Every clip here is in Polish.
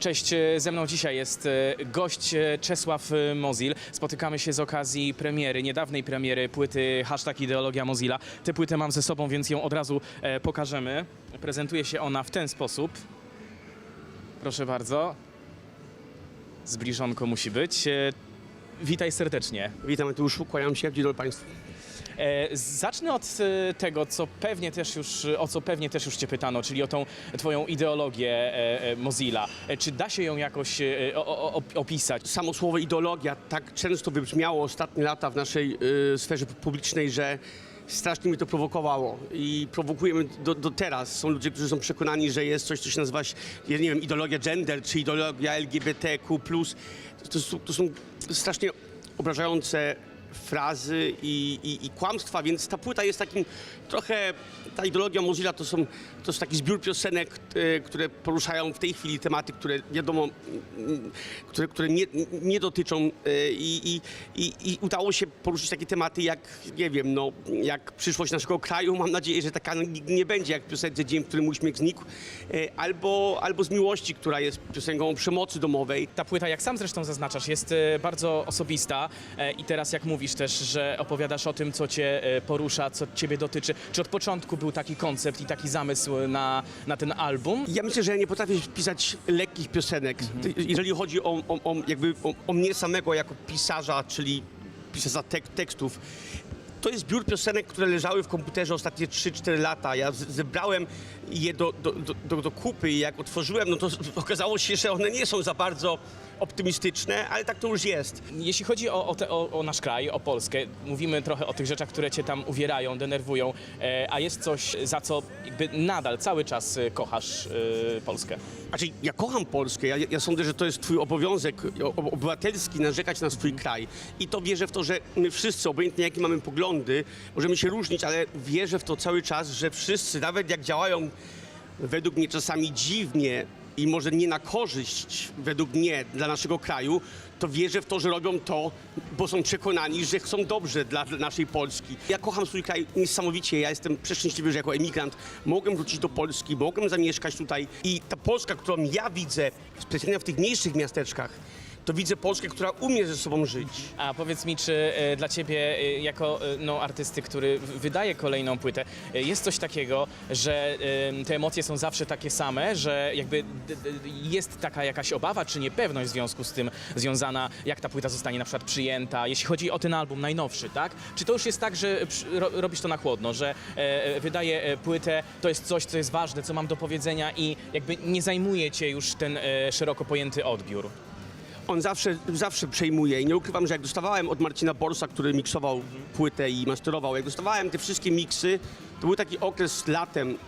Cześć, e, ze mną dzisiaj jest e, gość e, Czesław Mozil. Spotykamy się z okazji premiery, niedawnej premiery płyty hashtag Ideologia Mozilla. Tę płytę mam ze sobą, więc ją od razu pokażemy. Prezentuje się ona w ten sposób. Proszę bardzo. Zbliżonko musi być. Witaj serdecznie. Witam Mateuszu, kłaniam się, dzień dobry Państwu. E, Zacznę od e, tego, co pewnie też już, o co pewnie też już Cię pytano, czyli o tą Twoją ideologię e, Mozilla. Czy da się ją jakoś opisać? Samo słowo ideologia tak często wybrzmiało ostatnie lata w naszej sferze publicznej, że strasznie mnie to prowokowało i prowokujemy do, do teraz. Są ludzie, którzy są przekonani, że jest coś, co się nazywa, nie wiem, ideologia gender, czy ideologia LGBTQ+. To, są- to są strasznie obrażające frazy i, i, i kłamstwa, więc ta płyta jest takim trochę, ta ideologia Mozilla to, są, to jest taki zbiór piosenek, e, które poruszają w tej chwili tematy, które wiadomo, które, które nie, nie dotyczą e, i, i, i, udało się poruszyć takie tematy jak, nie wiem, no, jak przyszłość naszego kraju, mam nadzieję, że taka nie będzie, jak w piosence Dzień, w którym uśmiech znikł, e, albo, albo z miłości, która jest piosenką przemocy domowej. Ta płyta, jak sam zresztą zaznaczasz, jest bardzo osobista i teraz jak mówisz też, że opowiadasz o tym, co cię e, porusza, co ciebie dotyczy. Czy od początku był taki koncept i taki zamysł na, na ten album? Ja myślę, że ja nie potrafię pisać lekkich piosenek. Jeżeli chodzi o, o, o, jakby o, o mnie samego jako pisarza, czyli pisarza tek, tekstów, to jest zbiór piosenek, które leżały w komputerze ostatnie 3-4 lata. Ja zebrałem je do, do, do, do, kupy i jak otworzyłem, no to okazało się, że one nie są za bardzo optymistyczne, ale tak to już jest. Jeśli chodzi o, o, te, o, o nasz kraj, o Polskę, mówimy trochę o tych rzeczach, które cię tam uwierają, denerwują, e, a jest coś, za co jakby nadal cały czas e, kochasz e, Polskę. Znaczy, ja kocham Polskę. Ja, ja sądzę, że to jest twój obowiązek obywatelski narzekać na swój kraj. I to wierzę w to, że my wszyscy, obojętnie jakie mamy poglądy, możemy się różnić, ale wierzę w to cały czas, że wszyscy, nawet jak działają według mnie czasami dziwnie i może nie na korzyść według mnie dla naszego kraju, to wierzę w to, że robią to, bo są przekonani, że chcą dobrze dla, naszej Polski. Ja kocham swój kraj niesamowicie. Ja jestem przeszczęśliwy, że jako emigrant mogłem wrócić do Polski, mogłem zamieszkać tutaj i ta Polska, którą ja widzę, specjalnie w tych mniejszych miasteczkach, to widzę Polskę, która umie ze sobą żyć. A powiedz mi, czy e, dla ciebie e, jako e, no, artysty, który wydaje kolejną płytę, jest coś takiego, że te emocje są zawsze takie same, że jakby jest taka jakaś obawa czy niepewność w związku z tym związana, jak ta płyta zostanie na przykład przyjęta, jeśli chodzi o ten album najnowszy, tak? Czy to już jest tak, że robisz to na chłodno, że e, wydaję e, płytę, to jest coś, co jest ważne, co mam do powiedzenia i jakby nie zajmuje cię już ten szeroko pojęty odbiór? On zawsze, zawsze przejmuje. I nie ukrywam, że jak dostawałem od Marcina Borsa, który miksował płytę i masterował, jak dostawałem te wszystkie miksy, to był taki okres latem,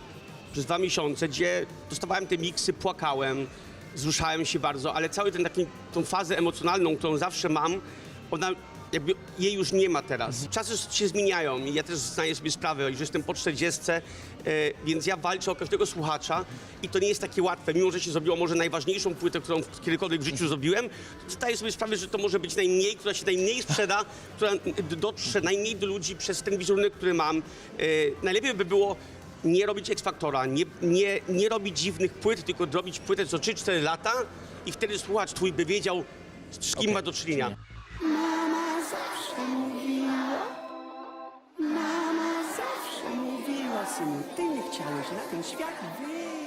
przez dwa miesiące, gdzie dostawałem te miksy, płakałem, wzruszałem się bardzo, ale cały ten taki, tą fazę emocjonalną, którą zawsze mam, ona jakby jej już nie ma teraz. Czasy się zmieniają i ja też zdaję sobie sprawę, że jestem po 40, e, więc ja walczę o każdego słuchacza i to nie jest takie łatwe. Mimo, że się zrobiło może najważniejszą płytę, którą kiedykolwiek w życiu zrobiłem, zdaję sobie sprawę, że to może być najmniej, która się najmniej sprzeda, która dotrze najmniej do ludzi przez ten wizerunek, który mam. E, najlepiej by było nie robić X-Faktora, nie, nie, nie robić dziwnych płyt, tylko robić płytę co 3-4 lata i wtedy słuchacz twój by wiedział, z kim Okej. ma do czynienia. awesome. Ziemlich challenging. Nothing schwer.